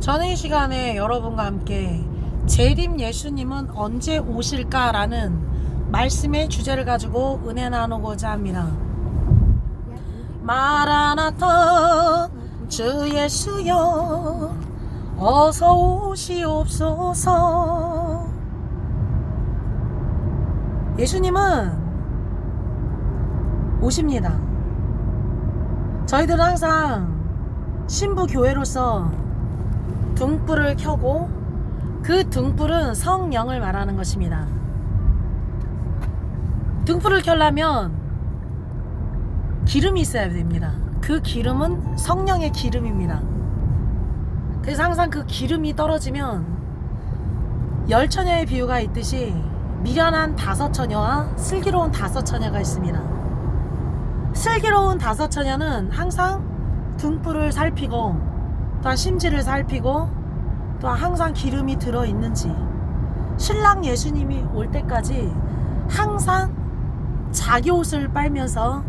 저는 이 시간에 여러분과 함께 재림 예수님은 언제 오실까라는 말씀의 주제를 가지고 은혜 나누고자 합니다. 마라나타 주 예수여 어서 오시옵소서 예수님은 오십니다. 저희들은 항상 신부 교회로서 등불을 켜고 그 등불은 성령을 말하는 것입니다. 등불을 켜려면 기름이 있어야 됩니다. 그 기름은 성령의 기름입니다. 그래서 항상 그 기름이 떨어지면 열 처녀의 비유가 있듯이 미련한 다섯 처녀와 슬기로운 다섯 처녀가 있습니다. 슬기로운 다섯 처녀는 항상 등불을 살피고 또한 심지를 살피고 또한 항상 기름이 들어 있는지 신랑 예수님이 올 때까지 항상 자기 옷을 빨면서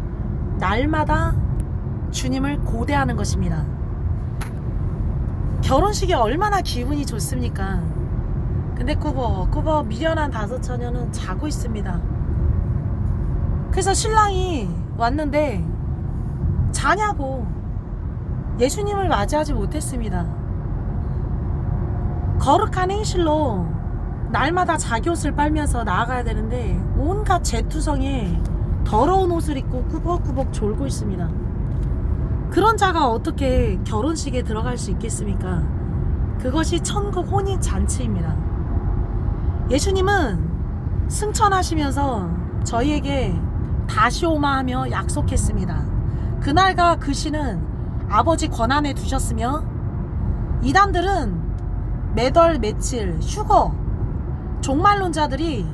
날마다 주님을 고대하는 것입니다. 결혼식이 얼마나 기분이 좋습니까? 근데 꾸버 꾸버 미련한 다섯 처녀는 자고 있습니다. 그래서 신랑이 왔는데 자냐고 예수님을 맞이하지 못했습니다. 거룩한 행실로 날마다 자기 옷을 빨면서 나아가야 되는데 온갖 재투성에 더러운 옷을 입고 꾸벅꾸벅 졸고 있습니다. 그런 자가 어떻게 결혼식에 들어갈 수 있겠습니까? 그것이 천국 혼인 잔치입니다. 예수님은 승천하시면서 저희에게 다시 오마 하며 약속했습니다. 그날과 그 시는 아버지 권한에 두셨으며 이단들은 매달 며칠 휴거 종말론자들이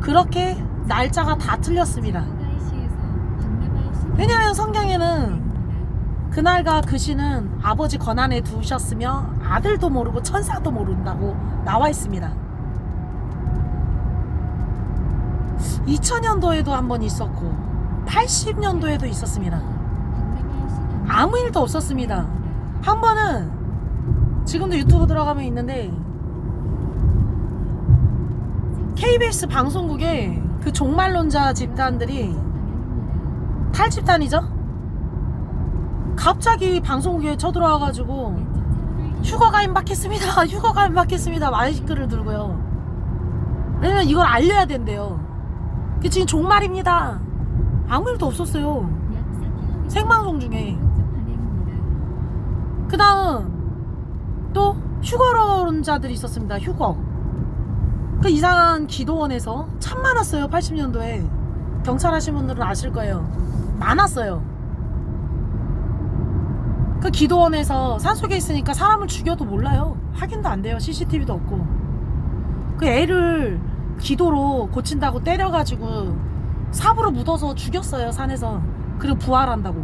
그렇게 날짜가 다 틀렸습니다. 왜냐하면 성경에는 그날과 그 시는 아버지 권한에 두셨으며 아들도 모르고 천사도 모른다고 나와 있습니다. 2000년도에도 한 번 있었고 80년도에도 있었습니다. 아무 일도 없었습니다. 한 번은 지금도 유튜브 들어가면 있는데 KBS 방송국에 그 종말론자 집단들이 탈집단이죠? 갑자기 방송국에 쳐들어와가지고 휴거가 임박했습니다. 휴거가 임박했습니다. 마이크를 들고요. 왜냐면 이걸 알려야 된대요. 그 지금 종말입니다. 아무 일도 없었어요. 생방송 중에. 그 다음 또 휴거론자들이 있었습니다. 휴거. 그 이상한 기도원에서 참 많았어요. 80년도에. 경찰 하신 분들은 아실 거예요. 많았어요. 그 기도원에서 산속에 있으니까 사람을 죽여도 몰라요. 확인도 안 돼요. CCTV도 없고. 그 애를 기도로 고친다고 때려가지고 삽으로 묻어서 죽였어요. 산에서. 그리고 부활한다고.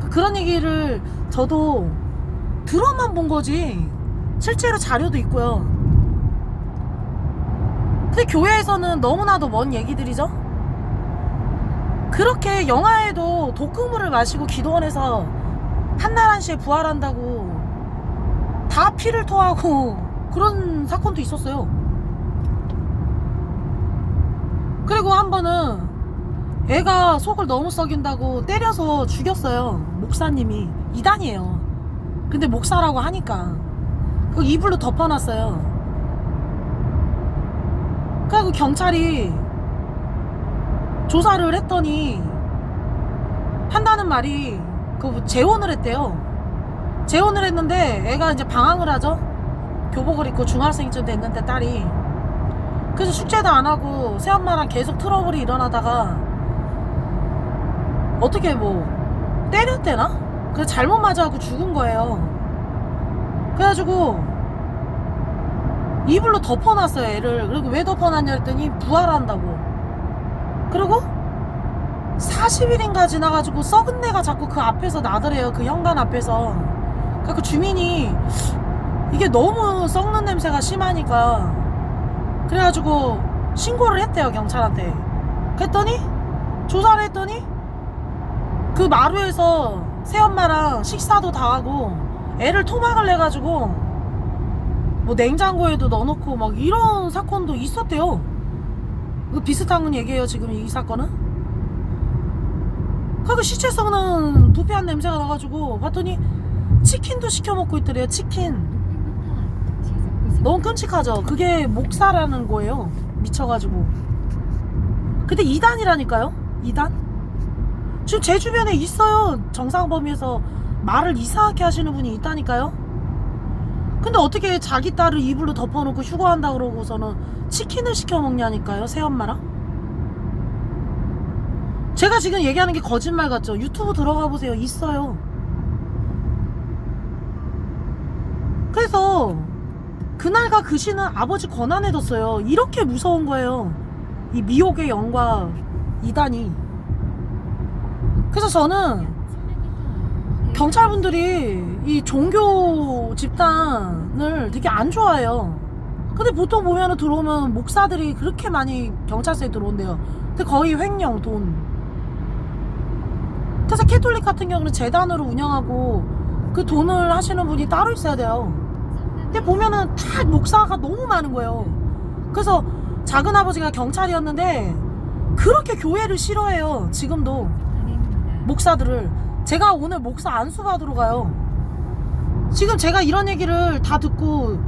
그- 그런 얘기를 저도 들어만 본 거지. 실제로 자료도 있고요. 근데 교회에서는 너무나도 먼 얘기들이죠? 그렇게 영화에도 독극물을 마시고 기도원에서 한시에 부활한다고 다 피를 토하고 그런 사건도 있었어요. 그리고 한 번은 애가 속을 너무 썩인다고 때려서 죽였어요. 목사님이. 이단이에요. 근데 목사라고 하니까. 그 이불로 덮어놨어요. 그리고 경찰이 조사를 했더니 한다는 말이 그 재혼을 했대요. 재혼을 했는데 애가 이제 방황을 하죠. 교복을 입고 중학생쯤 됐는데 딸이 그래서 숙제도 안 하고 새엄마랑 계속 트러블이 일어나다가 어떻게 뭐 때렸대나? 그래서 잘못 맞아갖고 죽은 거예요. 그래가지고 이불로 덮어놨어요 애를. 그리고 왜 덮어놨냐 했더니 부활한다고. 그리고 40일인가 지나가지고 썩은 내가 자꾸 그 앞에서 나더래요 그 현관 앞에서. 그래서 주민이 이게 너무 썩는 냄새가 심하니까 그래가지고 신고를 했대요 경찰한테. 그랬더니 조사를 했더니 그 마루에서 새엄마랑 식사도 다 하고 애를 토막을 내가지고 뭐 냉장고에도 넣어놓고 막 이런 사건도 있었대요. 그 비슷한 얘기예요 지금 이 사건은. 그리고 시체 썩는 부패한 냄새가 나가지고 봤더니 치킨도 시켜 먹고 있더래요 치킨. 너무 끔찍하죠. 그게 목사라는 거예요. 미쳐가지고. 근데 2단이라니까요? 2단? 지금 제 주변에 있어요. 정상범위에서 말을 이상하게 하시는 분이 있다니까요? 근데 어떻게 자기 딸을 이불로 덮어놓고 휴가한다 그러고서는 치킨을 시켜 먹냐니까요? 새엄마랑? 제가 지금 얘기하는 게 거짓말 같죠? 유튜브 들어가 보세요. 있어요. 그래서 그날과 그 시는 아버지 권한에 뒀어요. 이렇게 무서운 거예요. 이 미혹의 영과 이단이. 그래서 저는 경찰분들이 이 종교 집단을 되게 안 좋아해요. 근데 보통 보면은 들어오면 목사들이 그렇게 많이 경찰서에 들어온대요. 근데 거의 횡령 돈. 그래서 캐톨릭 같은 경우는 재단으로 운영하고 그 돈을 하시는 분이 따로 있어야 돼요. 근데 보면은 다 목사가 너무 많은 거예요. 그래서 작은 아버지가 경찰이었는데 그렇게 교회를 싫어해요. 지금도 목사들을 제가 오늘 목사 안수 받으러 가요. 지금 제가 이런 얘기를 다 듣고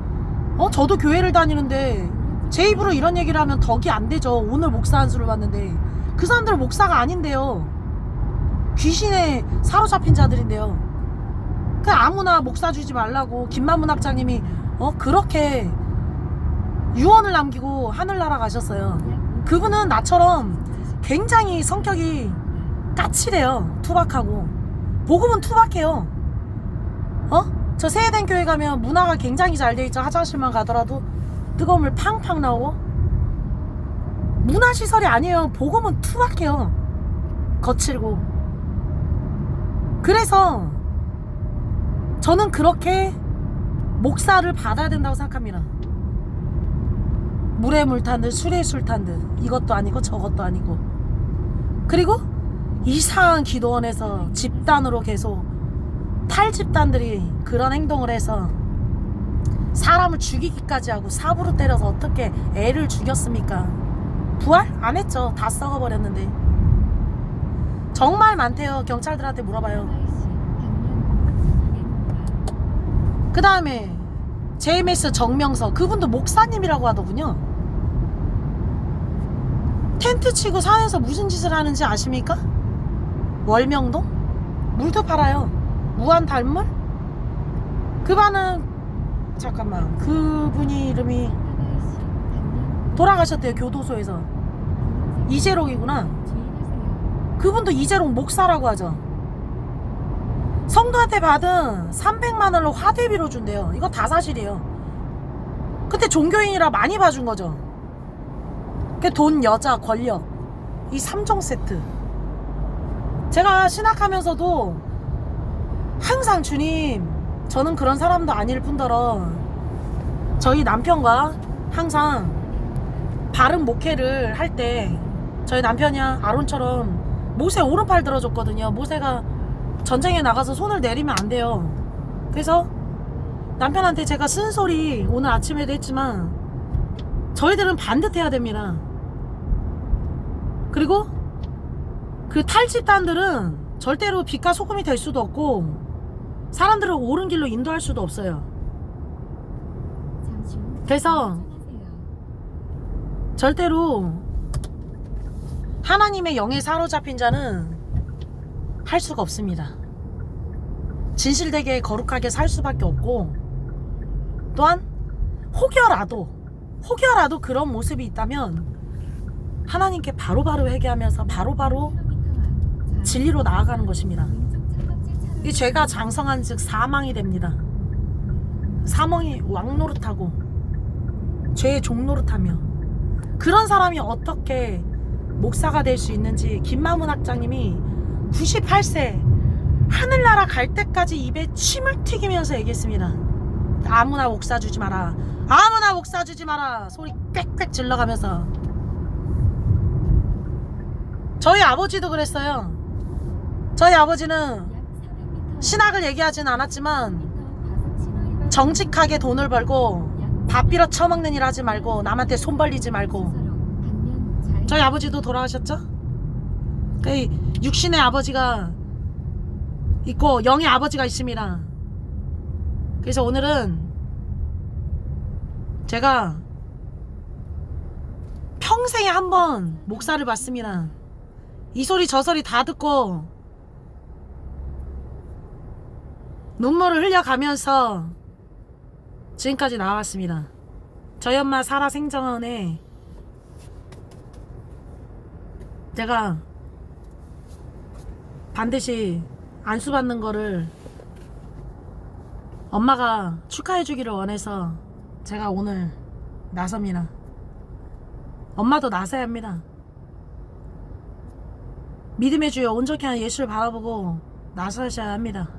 어 저도 교회를 다니는데 제 입으로 이런 얘기를 하면 덕이 안 되죠. 오늘 목사 안수를 받는데 그 사람들은 목사가 아닌데요. 귀신에 사로잡힌 자들인데요. 그 아무나 목사 주지 말라고 김만문 학장님이 어 그렇게 유언을 남기고 하늘나라 가셨어요. 그분은 나처럼 굉장히 성격이 까칠해요. 투박하고 복음은 투박해요. 어? 저 세해된 교회 가면 문화가 굉장히 잘 돼 있죠. 화장실만 가더라도 뜨거운 물 팡팡 나오고 문화 시설이 아니에요. 복음은 투박해요. 거칠고 그래서 저는 그렇게 목사를 받아야 된다고 생각합니다. 물에 물 탄 듯 술에 술 탄 듯 이것도 아니고 저것도 아니고 그리고 이상한 기도원에서 집단으로 계속 탈집단들이 그런 행동을 해서 사람을 죽이기까지 하고 삽으로 때려서 어떻게 애를 죽였습니까? 부활? 안 했죠. 다 썩어버렸는데. 정말 많대요. 경찰들한테 물어봐요. 그 다음에 JMS 정명서 그분도 목사님이라고 하더군요. 텐트 치고 산에서 무슨 짓을 하는지 아십니까? 월명동? 물도 팔아요. 무한 달물? 그 반은 잠깐만 그분이 이름이 돌아가셨대요 교도소에서 이재롱이구나. 그분도 이재롱 목사라고 하죠. 성도한테 받은 300만 원을 화대비로 준대요. 이거 다 사실이에요. 그때 종교인이라 많이 봐준 거죠. 그 돈, 여자, 권력 이 3종 세트. 제가 신학하면서도 항상 주님 저는 그런 사람도 아닐 뿐더러 저희 남편과 항상 바른 목회를 할 때 저희 남편이야 아론처럼 모세 오른팔 들어줬거든요. 모세가 전쟁에 나가서 손을 내리면 안 돼요. 그래서 남편한테 제가 쓴 소리 오늘 아침에도 했지만 저희들은 반듯해야 됩니다. 그리고 그 탈집단들은 절대로 빛과 소금이 될 수도 없고 사람들을 옳은 길로 인도할 수도 없어요. 그래서 절대로 하나님의 영에 사로잡힌 자는 할 수가 없습니다. 진실되게 거룩하게 살 수밖에 없고 또한 혹여라도 혹여라도 그런 모습이 있다면 하나님께 바로바로 회개하면서 바로바로 진리로 나아가는 것입니다. 이 죄가 장성한 즉 사망이 됩니다. 사망이 왕노릇하고 죄의 종노릇하며 그런 사람이 어떻게 목사가 될 수 있는지 김마문 학장님이 98세 하늘나라 갈 때까지 입에 침을 튀기면서 얘기했습니다. 아무나 목사 주지 마라. 아무나 목사 주지 마라. 소리 꽥꽥 질러가면서 저희 아버지도 그랬어요. 저희 아버지는 신학을 얘기하진 않았지만 정직하게 돈을 벌고 밥 빌어 처먹는 일 하지 말고 남한테 손 벌리지 말고 저희 아버지도 돌아가셨죠? 그 육신의 아버지가 있고 영의 아버지가 있습니다. 그래서 오늘은 제가 평생에 한 번 목사를 봤습니다. 이 소리 저 소리 다 듣고 눈물을 흘려가면서 지금까지 나왔습니다. 저희 엄마 살아 생전에 제가 반드시 안수받는 거를 엄마가 축하해 주기를 원해서 제가 오늘 나섭니다. 엄마도 나서야 합니다. 믿음의 주여 온전히 한 예수를 바라보고 나서셔야 합니다.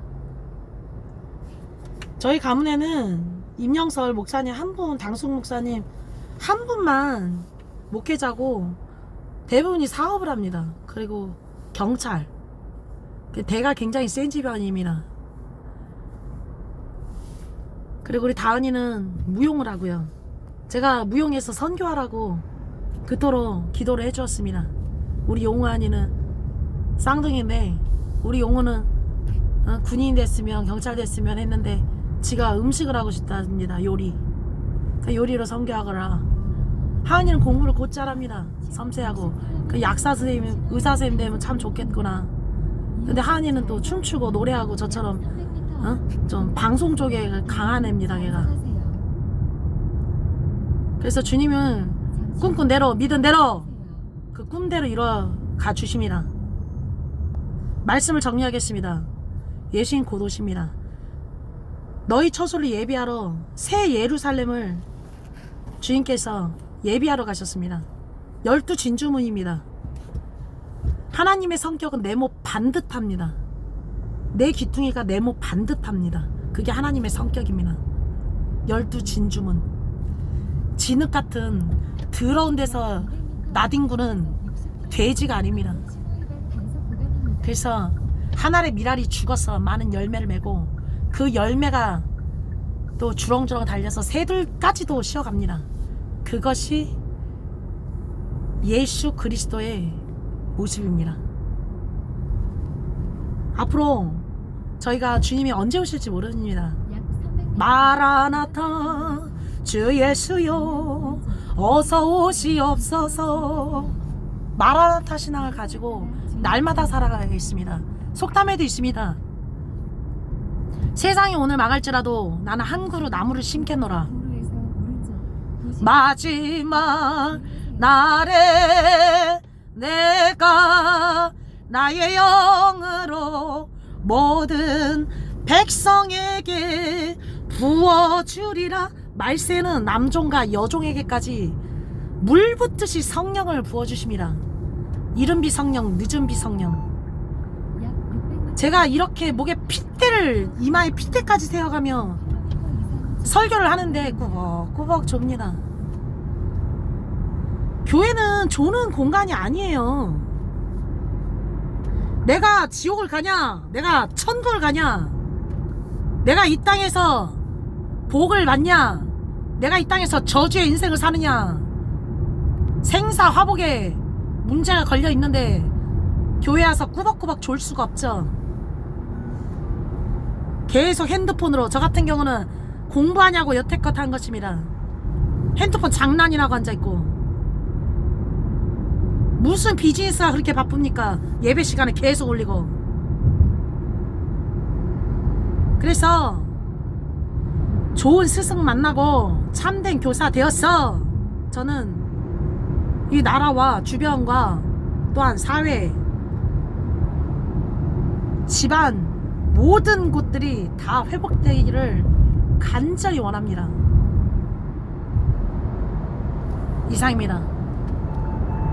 저희 가문에는 임영설 목사님 한 분, 당숙 목사님 한 분만 목회자고 대부분이 사업을 합니다. 그리고 경찰. 그 대가 굉장히 센 집안입니다. 그리고 우리 다은이는 무용을 하고요. 제가 무용에서 선교하라고 그토록 기도를 해주었습니다. 우리 용우한이는 쌍둥이인데 우리 용우는 어, 군인 됐으면 경찰 됐으면 했는데 지가 음식을 하고 싶답니다. 요리. 그 요리로 선교하거라. 하은이는 공부를 곧 잘 합니다. 섬세하고 그 약사 선생님, 의사 선생님 되면 참 좋겠구나. 근데 하은이는 또 춤추고 노래하고 저처럼 어? 좀 방송 쪽에 강한 애입니다. 걔가. 그래서 주님은 꿈꾼 대로 믿은 대로 그 꿈대로 이뤄가 주십니다. 말씀을 정리하겠습니다. 예수님 곧 오십니다. 너희 처소를 예비하러 새 예루살렘을 주님께서 예비하러 가셨습니다. 열두 진주문입니다. 하나님의 성격은 네모 반듯합니다. 내 귀퉁이가 네모 반듯합니다. 그게 하나님의 성격입니다. 열두 진주문. 진흙 같은 더러운 데서 나뒹구는 돼지가 아닙니다. 그래서 하늘의 미랄이 죽어서 많은 열매를 메고 그 열매가 또 주렁주렁 달려서 새들까지도 쉬어갑니다. 그것이 예수 그리스도의 모습입니다. 앞으로 저희가 주님이 언제 오실지 모릅니다. 마라나타 주 예수여 어서 오시옵소서 마라나타 신앙을 가지고 날마다 살아가겠습니다. 속담에도 있습니다. 세상이 오늘 망할지라도 나는 한 그루 나무를 심겠노라. 마지막 날에 내가 나의 영으로 모든 백성에게 부어주리라. 말세는 남종과 여종에게까지 물 붓듯이 성령을 부어주십니다. 이른비 성령 늦은비 성령 제가 이렇게 목에 핏대를 이마에 핏대까지 세워가며 설교를 하는데 꾸벅꾸벅 좁니다. 교회는 조는 공간이 아니에요. 내가 지옥을 가냐? 내가 천국을 가냐? 내가 이 땅에서 복을 받냐? 내가 이 땅에서 저주의 인생을 사느냐? 생사 화복에 문제가 걸려 있는데 교회 와서 꾸벅꾸벅 졸 수가 없죠 계속 핸드폰으로 저 같은 경우는 공부하냐고 여태껏 한 것입니다 핸드폰 장난이라고 앉아있고 무슨 비즈니스가 그렇게 바쁩니까? 예배 시간에 계속 올리고. 그래서 좋은 스승 만나고 참된 교사 되었어. 저는 이 나라와 주변과 또한 사회, 집안 모든 곳들이 다 회복되기를 간절히 원합니다. 이상입니다.